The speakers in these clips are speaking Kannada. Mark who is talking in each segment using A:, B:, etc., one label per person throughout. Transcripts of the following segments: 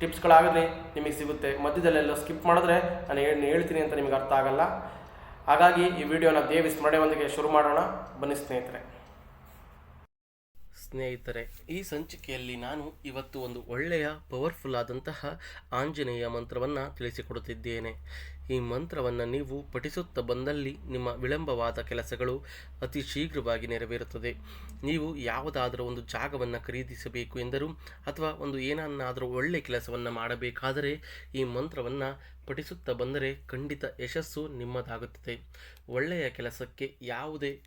A: ಟಿಪ್ಸ್ಗಳಾಗಲಿ ನಿಮಗೆ ಸಿಗುತ್ತೆ. ಮಧ್ಯದಲ್ಲೆಲ್ಲ ಸ್ಕಿಪ್ ಮಾಡಿದ್ರೆ ನಾನು ಏನು ಹೇಳ್ತೀನಿ ಅಂತ ನಿಮಗೆ ಅರ್ಥ ಆಗಲ್ಲ. ಹಾಗಾಗಿ ಈ ವಿಡಿಯೋನ ದೇವಿ ಸ್ಮರಣೆಯೊಂದಿಗೆ ಶುರು ಮಾಡೋಣ. ಬನ್ನಿ ಸ್ನೇಹಿತರೆ. ಸ್ನೇಹಿತರೆ, ಈ ಸಂಚಿಕೆಯಲ್ಲಿ ನಾನು ಇವತ್ತು ಒಂದು ಒಳ್ಳೆಯ, ಪವರ್ಫುಲ್ ಆದಂತಹ ಆಂಜನೇಯ ಮಂತ್ರವನ್ನು ತಿಳಿಸಿಕೊಡುತ್ತಿದ್ದೇನೆ. ಈ ಮಂತ್ರವನ್ನು ನೀವು ಪಠಿಸುತ್ತಾ ಬಂದಲ್ಲಿ ನಿಮ್ಮ ವಿಳಂಬವಾದ ಕೆಲಸಗಳು ಅತಿ ಶೀಘ್ರವಾಗಿ ನೆರವೇರುತ್ತದೆ. ನೀವು ಯಾವುದಾದರೂ ಒಂದು ಜಾಗವನ್ನು ಖರೀದಿಸಬೇಕು ಎಂದರು ಅಥವಾ ಒಂದು ಏನನ್ನಾದರೂ ಒಳ್ಳೆಯ ಕೆಲಸವನ್ನು ಮಾಡಬೇಕಾದರೆ ಈ ಮಂತ್ರವನ್ನು ಪಠಿಸುತ್ತಾ ಬಂದರೆ ಖಂಡಿತ ಯಶಸ್ಸು ನಿಮ್ಮದಾಗುತ್ತದೆ. ಒಳ್ಳೆಯ ಕೆಲಸಕ್ಕೆ ಯಾವುದೇ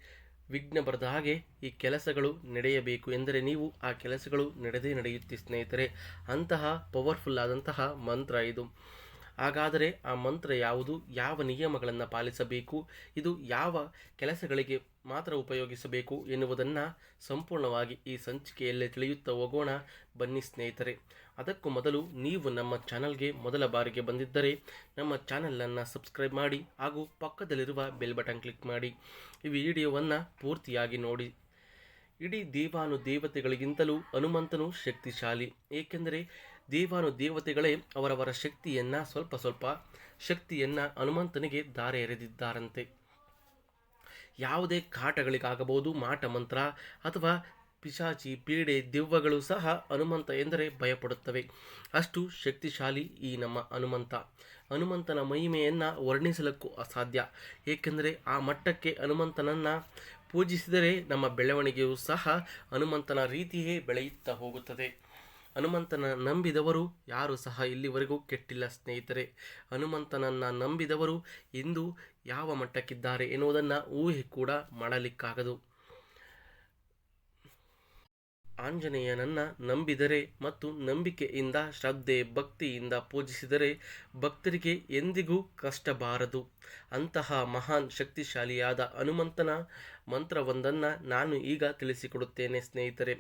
A: ವಿಘ್ನ ಬರದ ಹಾಗೆ ಈ ಕೆಲಸಗಳು ನಡೆಯಬೇಕು ಎಂದರೆ ನೀವು ಆ ಕೆಲಸಗಳು ನಡೆದೇ ನಡೆಯುತ್ತೆ ಸ್ನೇಹಿತರೆ. ಅಂತಹ ಪವರ್ಫುಲ್ ಆದಂತಹ ಮಂತ್ರ ಇದು. ಹಾಗಾದರೆ ಆ ಮಂತ್ರ ಯಾವುದು? ಯಾವ ನಿಯಮಗಳನ್ನು ಪಾಲಿಸಬೇಕು? ಇದು ಯಾವ ಕೆಲಸಗಳಿಗೆ ಮಾತ್ರ ಉಪಯೋಗಿಸಬೇಕು ಎನ್ನುವುದನ್ನು ಸಂಪೂರ್ಣವಾಗಿ ಈ ಸಂಚಿಕೆಯಲ್ಲಿ ತಿಳಿಯುತ್ತಾ ಹೋಗೋಣ. ಬನ್ನಿ ಸ್ನೇಹಿತರೆ, ಅದಕ್ಕೂ ಮೊದಲು ನೀವು ನಮ್ಮ ಚಾನಲ್ಗೆ ಮೊದಲ ಬಾರಿಗೆ ಬಂದಿದ್ದರೆ ನಮ್ಮ ಚಾನಲನ್ನು ಸಬ್ಸ್ಕ್ರೈಬ್ ಮಾಡಿ ಹಾಗೂ ಪಕ್ಕದಲ್ಲಿರುವ ಬೆಲ್ ಬಟನ್ ಕ್ಲಿಕ್ ಮಾಡಿ. ಈ ವಿಡಿಯೋವನ್ನು ಪೂರ್ತಿಯಾಗಿ ನೋಡಿ ಇಡೀ ದೇವಾನು ದೇವತೆಗಳಿಗಿಂತಲೂ ಹನುಮಂತನು ಶಕ್ತಿಶಾಲಿ. ಏಕೆಂದರೆ ದೇವಾನು ದೇವತೆಗಳೇ ಅವರವರ ಶಕ್ತಿಯನ್ನು ಸ್ವಲ್ಪ ಸ್ವಲ್ಪ ಶಕ್ತಿಯನ್ನು ಹನುಮಂತನಿಗೆ ದಾರೆ ಎರೆದಿದ್ದಾರಂತೆ. ಯಾವುದೇ ಕಾಟಗಳಿಗಾಗಬಹುದು ಮಾಟ ಮಂತ್ರ ಅಥವಾ ಪಿಶಾಚಿ, ಪೀಡೆ, ದಿವ್ವಗಳು ಸಹ ಹನುಮಂತ ಎಂದರೆ ಭಯಪಡುತ್ತವೆ. ಅಷ್ಟು ಶಕ್ತಿಶಾಲಿ ಈ ನಮ್ಮ ಹನುಮಂತ. ಹನುಮಂತನ ಮಹಿಮೆಯನ್ನು ವರ್ಣಿಸಲಕ್ಕೂ ಅಸಾಧ್ಯ. ಏಕೆಂದರೆ ಆ ಮಟ್ಟಕ್ಕೆ ಹನುಮಂತನನ್ನು ಪೂಜಿಸಿದರೆ ನಮ್ಮ ಬೆಳವಣಿಗೆಯು ಸಹ ಹನುಮಂತನ ರೀತಿಯೇ ಬೆಳೆಯುತ್ತಾ ಹೋಗುತ್ತದೆ. ಹನುಮಂತನ ನಂಬಿದವರು ಯಾರು ಸಹ ಇಲ್ಲಿವರೆಗೂ ಕೆಟ್ಟಿಲ್ಲ ಸ್ನೇಹಿತರೆ. ಹನುಮಂತನನ್ನು ನಂಬಿದವರು ಇಂದು ಯಾವ ಮಟ್ಟಕ್ಕಿದ್ದಾರೆ ಎನ್ನುವುದನ್ನು ಊಹೆ ಕೂಡ ಮಾಡಲಿಕ್ಕಾಗದು. ಆಂಜನೇಯನನ್ನು ನಂಬಿದರೆ ಮತ್ತು ನಂಬಿಕೆಯಿಂದ, ಶ್ರದ್ಧೆ, ಭಕ್ತಿಯಿಂದ ಪೂಜಿಸಿದರೆ ಭಕ್ತರಿಗೆ ಎಂದಿಗೂ ಕಷ್ಟ ಬಾರದು ಅಂತಹ ಮಹಾನ್ ಶಕ್ತಿಶಾಲಿಯಾದ ಹನುಮಂತನ ಮಂತ್ರವೊಂದನ್ನು ನಾನು ಈಗ ತಿಳಿಸಿಕೊಡುತ್ತೇನೆ ಸ್ನೇಹಿತರೆ.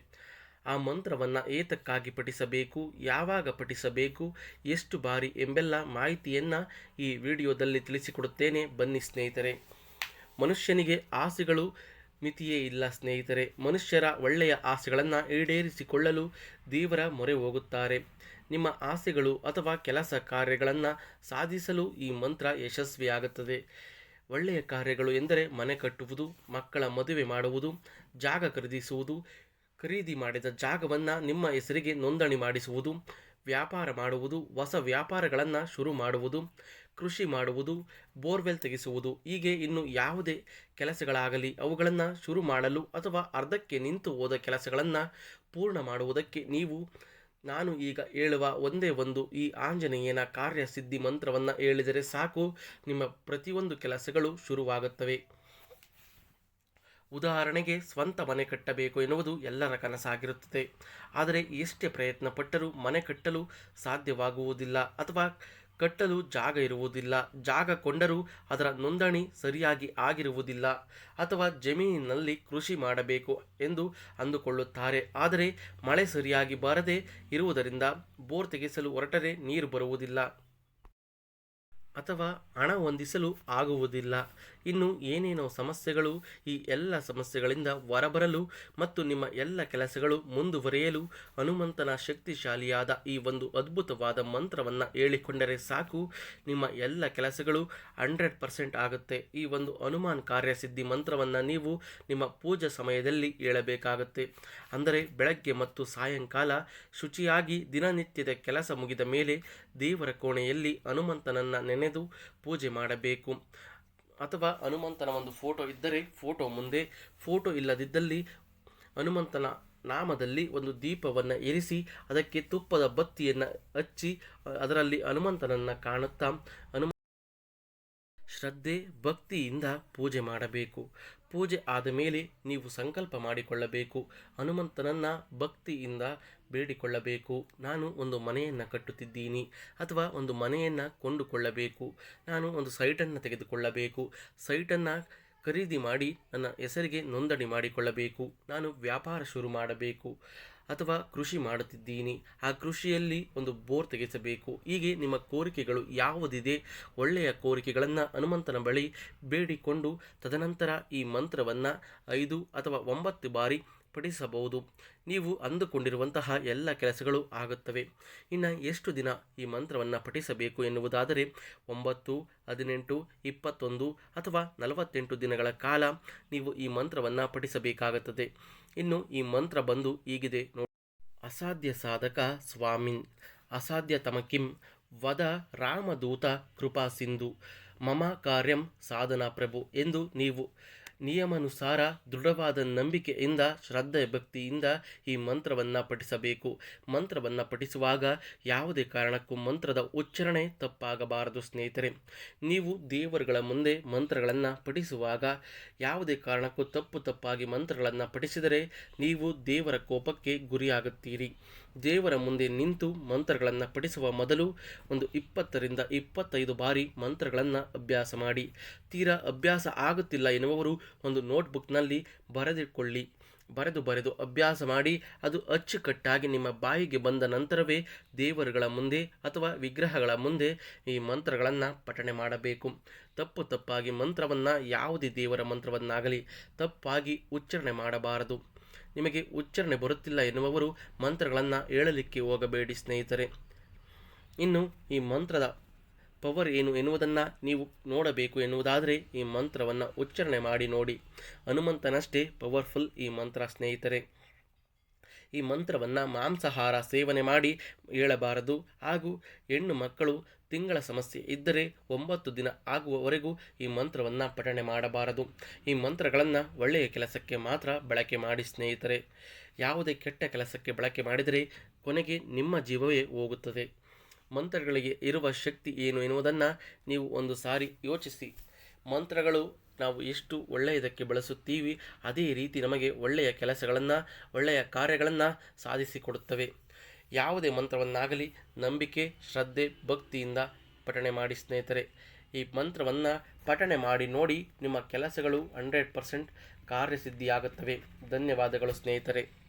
A: ಆ ಮಂತ್ರವನ್ನು ಏತಕ್ಕಾಗಿ ಪಠಿಸಬೇಕು, ಯಾವಾಗ ಪಠಿಸಬೇಕು, ಎಷ್ಟು ಬಾರಿ ಎಂಬೆಲ್ಲ ಮಾಹಿತಿಯನ್ನು ಈ ವಿಡಿಯೋದಲ್ಲಿ ತಿಳಿಸಿಕೊಡುತ್ತೇನೆ ಬನ್ನಿ ಸ್ನೇಹಿತರೆ. ಮನುಷ್ಯನಿಗೆ ಆಸೆಗಳು ಮಿತಿಯೇ ಇಲ್ಲ ಸ್ನೇಹಿತರೆ. ಮನುಷ್ಯರ ಒಳ್ಳೆಯ ಆಸೆಗಳನ್ನು ಈಡೇರಿಸಿಕೊಳ್ಳಲು ದೇವರ ಮೊರೆ ಹೋಗುತ್ತಾರೆ. ನಿಮ್ಮ ಆಸೆಗಳು ಅಥವಾ ಕೆಲಸ ಕಾರ್ಯಗಳನ್ನು ಸಾಧಿಸಲು ಈ ಮಂತ್ರ ಯಶಸ್ವಿಯಾಗುತ್ತದೆ. ಒಳ್ಳೆಯ ಕಾರ್ಯಗಳು ಎಂದರೆ ಮನೆ ಕಟ್ಟುವುದು, ಮಕ್ಕಳ ಮದುವೆ ಮಾಡುವುದು, ಜಾಗ ಖರೀದಿಸುವುದು, ಖರೀದಿ ಮಾಡಿದ ಜಾಗವನ್ನು ನಿಮ್ಮ ಹೆಸರಿಗೆ ನೋಂದಣಿ ಮಾಡಿಸುವುದು, ವ್ಯಾಪಾರ ಮಾಡುವುದು, ಹೊಸ ವ್ಯಾಪಾರಗಳನ್ನು ಶುರು ಮಾಡುವುದು ಕೃಷಿ ಮಾಡುವುದು, ಬೋರ್ವೆಲ್ ತೆಗೆಸುವುದು, ಹೀಗೆ ಇನ್ನು ಯಾವುದೇ ಕೆಲಸಗಳಾಗಲಿ ಅವುಗಳನ್ನು ಶುರು ಮಾಡಲು ಅಥವಾ ಅರ್ಧಕ್ಕೆ ನಿಂತು ಹೋದ ಕೆಲಸಗಳನ್ನು ಪೂರ್ಣ ಮಾಡುವುದಕ್ಕೆ ನೀವು, ನಾನು ಈಗ ಹೇಳುವ ಒಂದೇ ಒಂದು ಈ ಆಂಜನೇಯನ ಕಾರ್ಯಸಿದ್ಧಿ ಮಂತ್ರವನ್ನು ಹೇಳಿದರೆ ಸಾಕು, ನಿಮ್ಮ ಪ್ರತಿಯೊಂದು ಕೆಲಸಗಳು ಶುರುವಾಗುತ್ತವೆ. ಉದಾಹರಣೆಗೆ, ಸ್ವಂತ ಮನೆ ಕಟ್ಟಬೇಕು ಎನ್ನುವುದು ಎಲ್ಲರ ಕನಸಾಗಿರುತ್ತದೆ. ಆದರೆ ಎಷ್ಟೇ ಪ್ರಯತ್ನ ಪಟ್ಟರೂ ಮನೆ ಕಟ್ಟಲು ಸಾಧ್ಯವಾಗುವುದಿಲ್ಲ ಅಥವಾ ಕಟ್ಟಲು ಜಾಗ ಇರುವುದಿಲ್ಲ. ಜಾಗ ಕೊಂಡರೂ ಅದರ ನೋಂದಣಿ ಸರಿಯಾಗಿ ಆಗಿರುವುದಿಲ್ಲ. ಅಥವಾ ಜಮೀನಿನಲ್ಲಿ ಕೃಷಿ ಮಾಡಬೇಕು ಎಂದು ಅಂದುಕೊಳ್ಳುತ್ತಾರೆ. ಆದರೆ ಮಳೆ ಸರಿಯಾಗಿ ಬಾರದೆ ಇರುವುದರಿಂದ ಬೋರ್ ತೆಗೆಸಲು ಹೊರಟರೆ ನೀರು ಬರುವುದಿಲ್ಲ. ಅಥವಾ ಹಣ ಹೊಂದಿಸಲು ಆಗುವುದಿಲ್ಲ. ಇನ್ನು ಏನೇನೋ ಸಮಸ್ಯೆಗಳು ಈ ಎಲ್ಲ ಸಮಸ್ಯೆಗಳಿಂದ ಹೊರಬರಲು ಮತ್ತು ನಿಮ್ಮ ಎಲ್ಲ ಕೆಲಸಗಳು ಮುಂದುವರಿಯಲು ಹನುಮಂತನ ಶಕ್ತಿಶಾಲಿಯಾದ ಈ ಒಂದು ಅದ್ಭುತವಾದ ಮಂತ್ರವನ್ನು ಹೇಳಿಕೊಂಡರೆ ಸಾಕು. ನಿಮ್ಮ ಎಲ್ಲ ಕೆಲಸಗಳು ಹಂಡ್ರೆಡ್ ಪರ್ಸೆಂಟ್ ಆಗುತ್ತೆ. ಈ ಒಂದು ಹನುಮಾನ್ ಕಾರ್ಯಸಿದ್ಧಿ ಮಂತ್ರವನ್ನು ನೀವು ನಿಮ್ಮ ಪೂಜಾ ಸಮಯದಲ್ಲಿ ಹೇಳಬೇಕಾಗುತ್ತೆ. ಅಂದರೆ ಬೆಳಗ್ಗೆ ಮತ್ತು ಸಾಯಂಕಾಲ ಶುಚಿಯಾಗಿ ದಿನನಿತ್ಯದ ಕೆಲಸ ಮುಗಿದ ಮೇಲೆ ದೇವರ ಕೋಣೆಯಲ್ಲಿ ಹನುಮಂತನನ್ನು ನೆನೆದು ಪೂಜೆ ಮಾಡಬೇಕು. ಅಥವಾ ಹನುಮಂತನ ಒಂದು ಫೋಟೋ ಇದ್ದರೆ ಫೋಟೋ ಮುಂದೆ ಫೋಟೋ ಇಲ್ಲದಿದ್ದಲ್ಲಿ ಹನುಮಂತನ ನಾಮದಲ್ಲಿ ಒಂದು ದೀಪವನ್ನು ಇರಿಸಿ ಅದಕ್ಕೆ ತುಪ್ಪದ ಬತ್ತಿಯನ್ನು ಹಚ್ಚಿ, ಅದರಲ್ಲಿ ಹನುಮಂತನನ್ನು ಕಾಣುತ್ತಾ ಹನುಮ ಶ್ರದ್ಧೆ, ಭಕ್ತಿಯಿಂದ ಪೂಜೆ ಮಾಡಬೇಕು. ಪೂಜೆ ಆದ ಮೇಲೆ ನೀವು ಸಂಕಲ್ಪ ಮಾಡಿಕೊಳ್ಳಬೇಕು. ಹನುಮಂತನನ್ನು ಭಕ್ತಿಯಿಂದ ಬೇಡಿಕೊಳ್ಳಬೇಕು. ನಾನು ಒಂದು ಮನೆಯನ್ನು ಕಟ್ಟುತ್ತಿದ್ದೀನಿ ಅಥವಾ ಒಂದು ಮನೆಯನ್ನು ಕೊಂಡುಕೊಳ್ಳಬೇಕು. ನಾನು ಒಂದು ಸೈಟನ್ನು ತೆಗೆದುಕೊಳ್ಳಬೇಕು. ಸೈಟನ್ನು ಖರೀದಿ ಮಾಡಿ ನನ್ನ ಹೆಸರಿಗೆ ನೋಂದಣಿ ಮಾಡಿಕೊಳ್ಳಬೇಕು. ನಾನು ವ್ಯಾಪಾರ ಶುರು ಮಾಡಬೇಕು. ಅಥವಾ ಕೃಷಿ ಮಾಡುತ್ತಿದ್ದೀನಿ. ಆ ಕೃಷಿಯಲ್ಲಿ ಒಂದು ಬೋರ್ ತೆಗೆಸಬೇಕು. ಹೀಗೆ ನಿಮ್ಮ ಕೋರಿಕೆಗಳು ಯಾವುದಿದೆ? ಒಳ್ಳೆಯ ಕೋರಿಕೆಗಳನ್ನು ಹನುಮಂತನ ಬಳಿ ಬೇಡಿಕೊಂಡು ತದನಂತರ ಈ ಮಂತ್ರವನ್ನು ಐದು ಅಥವಾ ಒಂಬತ್ತು ಬಾರಿ ಪಠಿಸಬಹುದು ನೀವು ಅಂದುಕೊಂಡಿರುವಂತಹ ಎಲ್ಲ ಕೆಲಸಗಳು ಆಗುತ್ತವೆ. ಇನ್ನು ಎಷ್ಟು ದಿನ ಈ ಮಂತ್ರವನ್ನು ಪಠಿಸಬೇಕು ಎನ್ನುವುದಾದರೆ ಒಂಬತ್ತು, ಹದಿನೆಂಟು, ಇಪ್ಪತ್ತೊಂದು ಅಥವಾ ನಲವತ್ತೆಂಟು ದಿನಗಳ ಕಾಲ ನೀವು ಈ ಮಂತ್ರವನ್ನು ಪಠಿಸಬೇಕಾಗುತ್ತದೆ. ಇನ್ನು ಈ ಮಂತ್ರ ಬಂದು ಹೀಗಿದೆ ನೋಡಿ. ಅಸಾಧ್ಯ ಸಾಧಕ ಸ್ವಾಮಿನ್ ಅಸಾಧ್ಯ ತಮಕಿಂ ವದ ರಾಮದೂತ ಕೃಪಾ ಸಿಂಧು, ಮಮ ಕಾರ್ಯಂ ಸಾಧನಾ ಪ್ರಭು ಎಂದು ನೀವು ನಿಯಮಾನುಸಾರ ದೃಢವಾದ ನಂಬಿಕೆಯಿಂದ ಶ್ರದ್ಧೆ ಭಕ್ತಿಯಿಂದ ಈ ಮಂತ್ರವನ್ನು ಪಠಿಸಬೇಕು. ಮಂತ್ರವನ್ನು ಪಠಿಸುವಾಗ ಯಾವುದೇ ಕಾರಣಕ್ಕೂ ಮಂತ್ರದ ಉಚ್ಚಾರಣೆ ತಪ್ಪಾಗಬಾರದು ಸ್ನೇಹಿತರೆ. ನೀವು ದೇವರುಗಳ ಮುಂದೆ ಮಂತ್ರಗಳನ್ನು ಪಠಿಸುವಾಗ ಯಾವುದೇ ಕಾರಣಕ್ಕೂ ತಪ್ಪು ತಪ್ಪಾಗಿ ಮಂತ್ರಗಳನ್ನು ಪಠಿಸಿದರೆ ನೀವು ದೇವರ ಕೋಪಕ್ಕೆ ಗುರಿಯಾಗುತ್ತೀರಿ. ದೇವರ ಮುಂದೆ ನಿಂತು ಮಂತ್ರಗಳನ್ನು ಪಠಿಸುವ ಮೊದಲು ಒಂದು ಇಪ್ಪತ್ತರಿಂದ ಇಪ್ಪತ್ತೈದು ಬಾರಿ ಮಂತ್ರಗಳನ್ನು ಅಭ್ಯಾಸ ಮಾಡಿ. ತೀರಾ ಅಭ್ಯಾಸ ಆಗುತ್ತಿಲ್ಲ ಎನ್ನುವವರು ಒಂದು ನೋಟ್ಬುಕ್ನಲ್ಲಿ ಬರೆದಿಟ್ಕೊಳ್ಳಿ ಬರೆದು ಬರೆದು ಅಭ್ಯಾಸ ಮಾಡಿ, ಅದು ಅಚ್ಚುಕಟ್ಟಾಗಿ ನಿಮ್ಮ ಬಾಯಿಗೆ ಬಂದ ನಂತರವೇ ದೇವರುಗಳ ಮುಂದೆ ಅಥವಾ ವಿಗ್ರಹಗಳ ಮುಂದೆ ಈ ಮಂತ್ರಗಳನ್ನು ಪಠಣೆ ಮಾಡಬೇಕು. ತಪ್ಪು ತಪ್ಪಾಗಿ ಮಂತ್ರವನ್ನು ಯಾವುದೇ ದೇವರ ಮಂತ್ರವನ್ನಾಗಲಿ ತಪ್ಪಾಗಿ ಉಚ್ಚಾರಣೆ ಮಾಡಬಾರದು. ನಿಮಗೆ ಉಚ್ಚಾರಣೆ ಬರುತ್ತಿಲ್ಲ ಎನ್ನುವವರು ಮಂತ್ರಗಳನ್ನು ಹೇಳಲಿಕ್ಕೆ ಹೋಗಬೇಡಿ ಸ್ನೇಹಿತರೆ. ಇನ್ನು ಈ ಮಂತ್ರದ ಪವರ್ ಏನು ಎನ್ನುವುದನ್ನು ನೀವು ನೋಡಬೇಕು ಎನ್ನುವುದಾದರೆ ಈ ಮಂತ್ರವನ್ನು ಉಚ್ಚಾರಣೆ ಮಾಡಿ ನೋಡಿ. ಹನುಮಂತನಷ್ಟೇ ಪವರ್ಫುಲ್ ಈ ಮಂತ್ರ ಸ್ನೇಹಿತರೆ. ಈ ಮಂತ್ರವನ್ನು ಮಾಂಸಾಹಾರ ಸೇವನೆ ಮಾಡಿ ಹೇಳಬಾರದು. ಹಾಗೂ ಹೆಣ್ಣು ಮಕ್ಕಳು ತಿಂಗಳ ಸಮಸ್ಯೆ ಇದ್ದರೆ ಒಂಬತ್ತು ದಿನ ಆಗುವವರೆಗೂ ಈ ಮಂತ್ರವನ್ನು ಪಠಣೆ ಮಾಡಬಾರದು. ಈ ಮಂತ್ರಗಳನ್ನು ಒಳ್ಳೆಯ ಕೆಲಸಕ್ಕೆ ಮಾತ್ರ ಬಳಕೆ ಮಾಡಿ ಸ್ನೇಹಿತರೆ. ಯಾವುದೇ ಕೆಟ್ಟ ಕೆಲಸಕ್ಕೆ ಬಳಕೆ ಮಾಡಿದರೆ ಕೊನೆಗೆ ನಿಮ್ಮ ಜೀವವೇ ಹೋಗುತ್ತದೆ. ಮಂತ್ರಗಳಿಗೆ ಇರುವ ಶಕ್ತಿ ಏನು ಎನ್ನುವುದನ್ನು ನೀವು ಒಂದು ಸಾರಿ ಯೋಚಿಸಿ. ಮಂತ್ರಗಳು ನಾವು ಎಷ್ಟು ಒಳ್ಳೆಯದಕ್ಕೆ ಬಳಸುತ್ತೀವಿ, ಅದೇ ರೀತಿ ನಮಗೆ ಒಳ್ಳೆಯ ಕೆಲಸಗಳನ್ನು, ಒಳ್ಳೆಯ ಕಾರ್ಯಗಳನ್ನು ಸಾಧಿಸಿಕೊಡುತ್ತವೆ ಯಾವುದೇ ಮಂತ್ರವನ್ನಾಗಲಿ ನಂಬಿಕೆ, ಶ್ರದ್ಧೆ, ಭಕ್ತಿಯಿಂದ ಪಠಣೆ ಮಾಡಿ ಸ್ನೇಹಿತರೆ. ಈ ಮಂತ್ರವನ್ನು ಪಠಣೆ ಮಾಡಿ ನೋಡಿ ನಿಮ್ಮ ಕೆಲಸಗಳು ಹಂಡ್ರೆಡ್ ಪರ್ಸೆಂಟ್ ಕಾರ್ಯಸಿದ್ಧಿಯಾಗುತ್ತವೆ. ಧನ್ಯವಾದಗಳು ಸ್ನೇಹಿತರೆ.